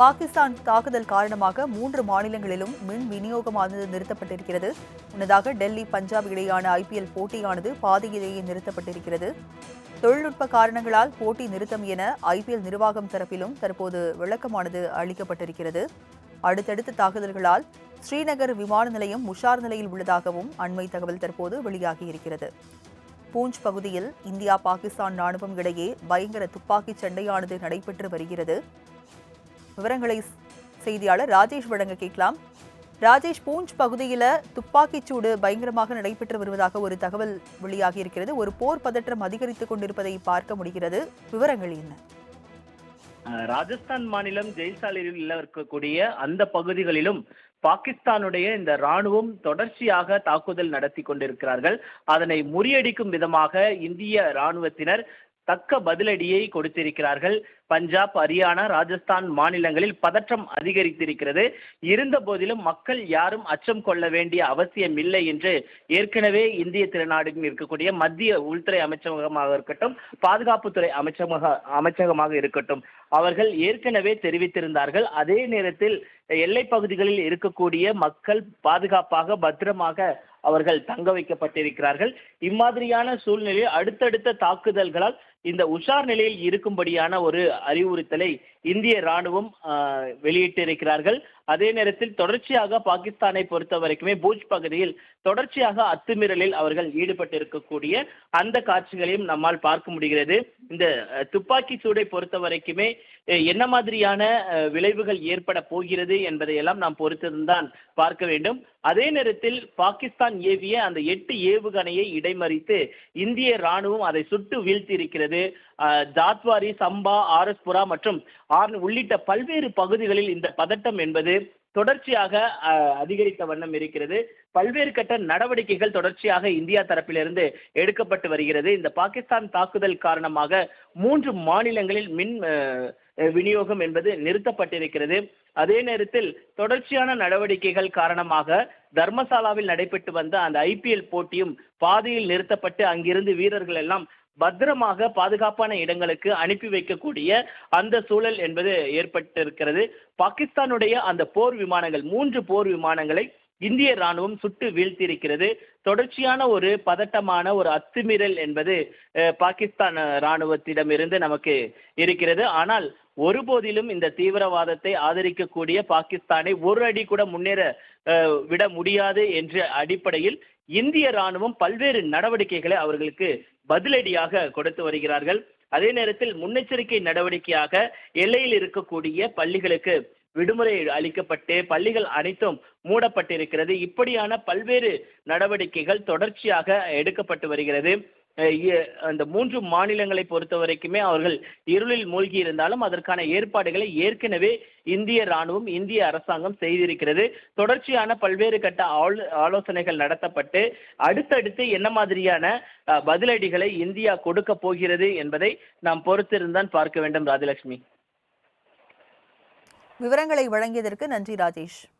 பாகிஸ்தான் தாக்குதல் காரணமாக மூன்று மாநிலங்களிலும் மின் விநியோகமானது நிறுத்தப்பட்டிருக்கிறது. முன்னதாக டெல்லி பஞ்சாப் இடையேயான ஐபிஎல் போட்டியானது பாதியிலேயே நிறுத்தப்பட்டிருக்கிறது. தொழில்நுட்ப காரணங்களால் போட்டி நிறுத்தம் என ஐபிஎல் நிர்வாகம் தரப்பிலும் தற்போது விளக்கமானது அளிக்கப்பட்டிருக்கிறது. அடுத்தடுத்த தாக்குதல்களால் ஸ்ரீநகர் விமான நிலையம் உஷார் நிலையில் உள்ளதாகவும் அண்மை தகவல் தற்போது வெளியாகியிருக்கிறது. பூஞ்ச் பகுதியில் இந்தியா பாகிஸ்தான் ராணுவம் இடையே பயங்கர துப்பாக்கிச் சண்டையானது நடைபெற்று வருகிறது. விவரங்களை செய்தியாளர் ராஜேஷ் வழங்க கேட்கலாம். ராஜேஷ் பூஞ்ச் பகுதியில் துப்பாக்கிச்சூடு பயங்கரமாக நடைபெற்று வருவதாக ஒரு தகவல் வெளியாகி இருக்கிறது. ஒரு போர் பதற்றம் அதிகரித்துக் கொண்டிருப்பதை பார்க்க முடிகிறது. விவரங்கள் என்ன? ராஜஸ்தான் மாநிலம் ஜெய்சாலில் இருக்கக்கூடிய அந்த பகுதிகளிலும் பாகிஸ்தானுடைய இந்த ராணுவம் தொடர்ச்சியாக தாக்குதல் நடத்தி கொண்டிருக்கிறார்கள். அதனை முறியடிக்கும் விதமாக இந்திய ராணுவத்தினர் தக்க பதிலடியை கொடுத்திருக்கிறார்கள். பஞ்சாப் ஹரியானா ராஜஸ்தான் மாநிலங்களில் பதற்றம் அதிகரித்திருக்கிறது. இருந்த போதிலும் மக்கள் யாரும் அச்சம் கொள்ள வேண்டிய அவசியம் இல்லை என்று ஏற்கனவே இந்திய திருநாடுகள் இருக்கக்கூடிய மத்திய உள்துறை அமைச்சகமாக இருக்கட்டும் பாதுகாப்புத்துறை அமைச்சகமாக அமைச்சகமாக இருக்கட்டும் அவர்கள் ஏற்கனவே தெரிவித்திருந்தார்கள். அதே நேரத்தில் எல்லை பகுதிகளில் இருக்கக்கூடிய மக்கள் பாதுகாப்பாக பத்திரமாக அவர்கள் தங்க வைக்கப்பட்டிருக்கிறார்கள். இம்மாதிரியான சூழ்நிலையில் அடுத்தடுத்த தாக்குதல்களால் இந்த உஷார் நிலையில் இருக்கும்படியான ஒரு அறிவுறுத்தலை இந்திய ராணுவம் வெளியிட்டிருக்கிறார்கள். அதே நேரத்தில் தொடர்ச்சியாக பாகிஸ்தானை பொறுத்த வரைக்குமே பூஜ் பகுதியில் தொடர்ச்சியாக அத்துமீறலில் அவர்கள் ஈடுபட்டிருக்கக்கூடிய அந்த காட்சிகளையும் நம்மால் பார்க்க முடிகிறது. இந்த துப்பாக்கி சூடை பொறுத்த வரைக்குமே என்ன மாதிரியான விளைவுகள் ஏற்பட போகிறது என்பதையெல்லாம் நாம் பொறுத்திருந்தான் பார்க்க வேண்டும். அதே நேரத்தில் பாகிஸ்தான் ஏவிய அந்த எட்டு ஏவுகணையை இடைமறித்து இந்திய ராணுவம் அதை சுட்டு வீழ்த்தியிருக்கிறது. ஜாத்வாரி சம்பா ஆர்எஸ்புரா மற்றும் ஆர் உள்ளிட்ட பல்வேறு பகுதிகளில் இந்த பதட்டம் என்பது தொடர்ச்சியாக அதிகரித்த வண்ணம் இருக்கிறது. பல்வேறு கட்ட நடவடிக்கைகள் தொடர்ச்சியாக இந்தியா தரப்பிலிருந்து எடுக்கப்பட்டு வருகிறது. இந்த பாகிஸ்தான் தாக்குதல் காரணமாக மூன்று மாநிலங்களில் மின் விநியோகம் என்பது நிறுத்தப்பட்டிருக்கிறது. அதே நேரத்தில் தொடர்ச்சியான நடவடிக்கைகள் காரணமாக தர்மசாலாவில் நடைபெற்று வந்த அந்த ஐபிஎல் போட்டியும் பாதியில் நிறுத்தப்பட்டு அங்கிருந்து வீரர்கள் எல்லாம் பத்திரமாக பாதுகாப்பான இடங்களுக்கு அனுப்பி வைக்கக்கூடிய அந்த சூழல் என்பது ஏற்பட்டிருக்கிறது. பாகிஸ்தானுடைய அந்த போர் விமானங்கள் மூன்று போர் விமானங்களை இந்திய ராணுவம் சுட்டு வீழ்த்தியிருக்கிறது. தொடர்ச்சியான ஒரு பதட்டமான ஒரு அத்துமீறல் என்பது பாகிஸ்தான் அஹ், ராணுவத்திடமிருந்து நமக்கு இருக்கிறது. ஆனால் ஒருபோதிலும் இந்த தீவிரவாதத்தை ஆதரிக்கக்கூடிய பாகிஸ்தானை ஒரு அடி கூட முன்னேற விட முடியாது என்ற அடிப்படையில் இந்திய ராணுவம் பல்வேறு நடவடிக்கைகளை அவர்களுக்கு பதிலடியாக கொடுத்து வருகிறார்கள். அதே நேரத்தில் முன்னெச்சரிக்கை நடவடிக்கையாக எல்லையில் இருக்கக்கூடிய பள்ளிகளுக்கு விடுமுறை அளிக்கப்பட்டு பள்ளிகள் அனைத்தும் மூடப்பட்டிருக்கிறது. இப்படியான பல்வேறு நடவடிக்கைகள் தொடர்ச்சியாக எடுக்கப்பட்டு வருகிறது. அந்த மூன்று மாநிலங்களை பொறுத்த வரைக்குமே அவர்கள் இருளில் மூழ்கி இருந்தாலும் அதற்கான ஏற்பாடுகளை ஏற்கனவே இந்திய ராணுவம் இந்திய அரசாங்கம் செய்திருக்கிறது. தொடர்ச்சியான பல்வேறு கட்ட ஆலோ- ஆலோசனைகள் நடத்தப்பட்டு அடுத்தடுத்து என்ன மாதிரியான பதிலடிகளை இந்தியா கொடுக்க போகிறது என்பதை நாம் பொறுத்திருந்தான் பார்க்க வேண்டும் ராஜலட்சுமி. விவரங்களை வழங்கியதற்கு நன்றி ராஜேஷ்.